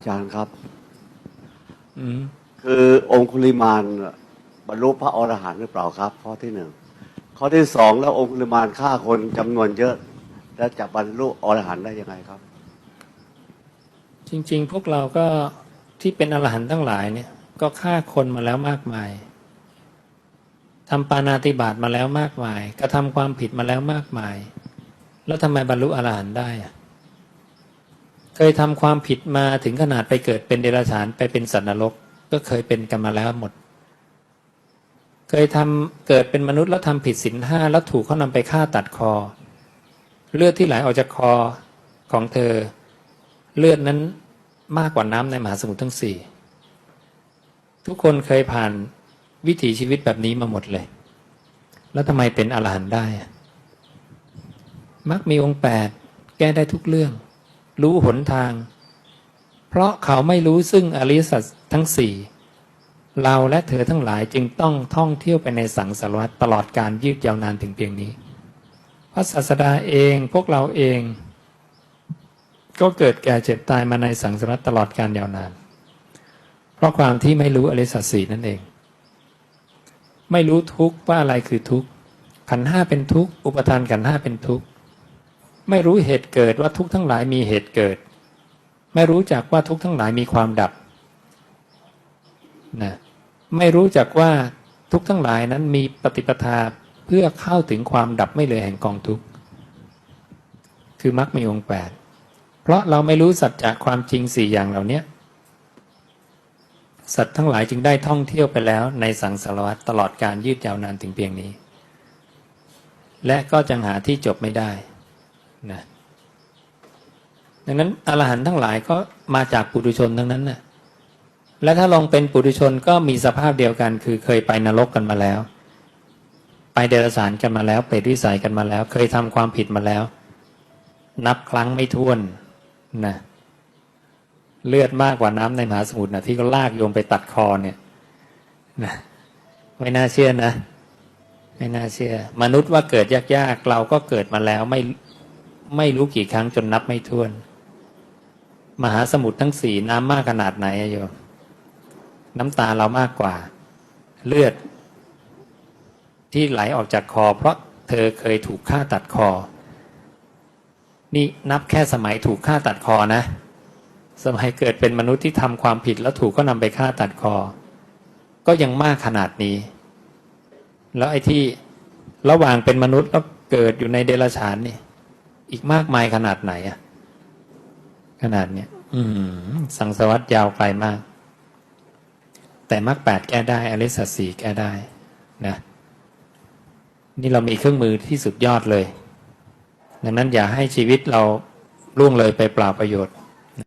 อาจารย์ครับอืมคือองคุลิมานบรรลุพระอรหันต์หรือเปล่าครับ ข้อที่หนึ่งข้อที่สองแล้วองคุลิมานฆ่าคนจำนวนเยอะ แล้วจะบรรลุอรหันต์ได้ยังไงครับ จริง ๆ พวกเราก็ที่เป็นอรหันต์ทั้งหลายเนี่ย ก็ฆ่าคนมาแล้วมากมายทำปานาติบาตมาแล้วมากมายกระทำความผิดมาแล้วมากมาย แล้วทำไมบรรลุอรหันต์ได้อะ เคยทำความผิดมาถึงขนาดไปเกิดเป็นเดรัจฉานไปเป็นสัตว์นรก ก็เคยเป็นกันมาแล้วหมด เคยทำเกิดเป็นมนุษย์แล้วทำผิดศีลห้าแล้วถูกเขานำไปฆ่าตัดคอ เลือดที่ไหลออกจากคอของเธอ เลือดนั้นมากกว่าน้ำในมหาสมุทรทั้งสี่ทุกคนเคยผ่านวิถีชีวิตแบบนี้มาหมดเลย แล้วทำไมเป็นอรหันต์ได้ มักมีองค์แปดแก้ได้ทุกเรื่อง รู้หนทาง เพราะเขาไม่รู้ซึ่งอริยสัจทั้งสี่เราและเธอทั้งหลายจึงต้องท่องเที่ยวไปในสังสารวัฏตลอดการยืดยาวนานถึงเพียงนี้ พระศาสดาเองพวกเราเอง ก็เกิดแก่เจ็บตายมาในสังสารวัฏตลอดการยาวนาน เพราะความที่ไม่รู้อริยสัจสี่นั่นเอง ไม่รู้ทุกข์ว่าอะไรคือทุกข์ขันห้าเป็นทุกข์อุปทานขันห้าเป็นทุกข์ ไม่รู้เหตุเกิดว่าทุกทั้งหลายมีเหตุเกิด ไม่รู้จักว่าทุกทั้งหลายมีความดับนะไม่รู้จักว่าทุกทั้งหลายนั้นมีปฏิปทาเพื่อเข้าถึงความดับไม่เหลือแห่งกองทุกข์คือมรรคมีองค์แปดเพราะเราไม่รู้สัจจะความจริงสี่อย่างเหล่านี้สัตว์ทั้งหลายจึงได้ท่องเที่ยวไปแล้วในสังสารวัฏตลอดการยืดยาวนานถึงเพียงนี้ และก็จังหาที่จบไม่ได้ นะดังนั้นอรหันต์ทั้งหลายก็มาจากปุถุชนทั้งนั้นน่ะและถ้าลองเป็นปุถุชนก็มีสภาพเดียวกัน คือเคยไปนรกกันมาแล้ว ไปเดรัจฉานกันมาแล้ว เปรตวิสัยกันมาแล้ว เคยทำความผิดมาแล้ว นับครั้งไม่ถ้วนนะเลือดมากกว่าน้ำในมหาสมุทรนะที่ก็ลากโยมไปตัดคอเนี่ยนะไม่น่าเชื่อนะ ไม่น่าเชื่อ มนุษย์ว่าเกิดยากๆเราก็เกิดมาแล้วไม่ ไม่รู้กี่ครั้งจนนับไม่ถ้วน มหาสมุทรทั้งสี่น้ำมากขนาดไหนอะโยมน้ำตาเรามากกว่า เลือด ที่ไหลออกจากคอ เพราะเธอเคยถูกฆ่าตัดคอ นี่นับแค่สมัยถูกฆ่าตัดคอนะ สมัยเกิดเป็นมนุษย์ที่ทำความผิดแล้วถูกก็นำไปฆ่าตัดคอ ก็ยังมากขนาดนี้ แล้วไอ้ที่ระหว่างเป็นมนุษย์แล้วเกิดอยู่ในเดรัจฉานนี่ อีกมากมายขนาดไหนอะขนาดเนี้ยอืมสังสวัตยาวไกลมาก แต่มรรคแปดแก้ได้อริสัจสี่แก้ได้นะ นี่เรามีเครื่องมือที่สุดยอดเลย ดังนั้นอย่าให้ชีวิตเราล่วงเลยไปเปล่าประโยชน์